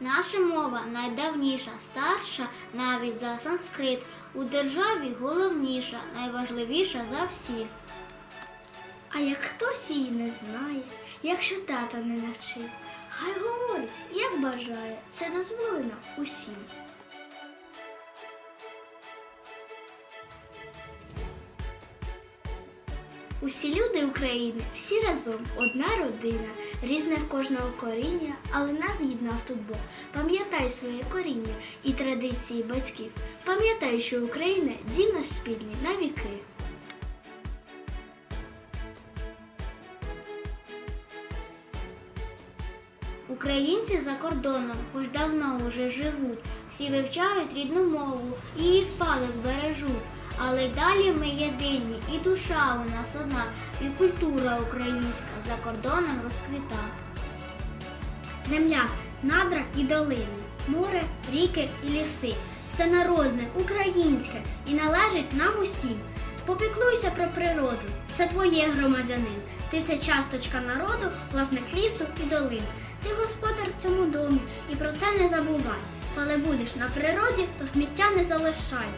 Наша мова найдавніша, старша навіть за санскрит. У державі головніша, найважливіша за всі. А як хтось її не знає, якщо тато не навчив, хай говорить, як бажає, це дозволено усім. Усі люди України, всі разом, одна родина, різне в кожного коріння, але нас єднав тут Бог. Пам'ятай своє коріння і традиції батьків. Пам'ятай, що Україна дім наш спільний на віки. Українці за кордоном, хоч давно уже живуть, всі вивчають рідну мову, її спадок бережуть. Але далі ми єдині, і душа у нас одна, і культура українська за кордоном розквіта. Земля, надра і долини, море, ріки і ліси. Все народне, українське і належить нам усім. Попіклуйся про природу, це твоє громадянин. Ти це часточка народу, власник лісу і долин. Ти господар в цьому домі і про це не забувай. Коли будеш на природі, то сміття не залишай.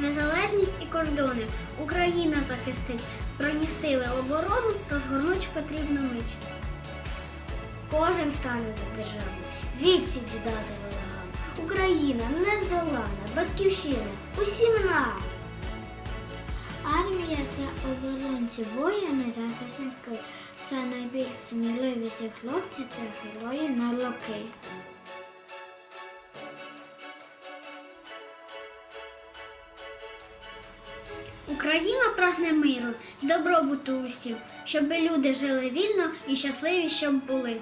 Незалежність і кордони Україна захистить, збройні сили оборону розгорнуть потрібну мить. Кожен стане за державу, відсіч дати ворогам. Україна нездолана, батьківщина, усім нам. Армія це оборонці, воїни, захисники. Це найбільш сміливі ці хлопці, це герої на роки. Україна прагне миру, добробуту усім, щоб люди жили вільно і щасливі, щоб були.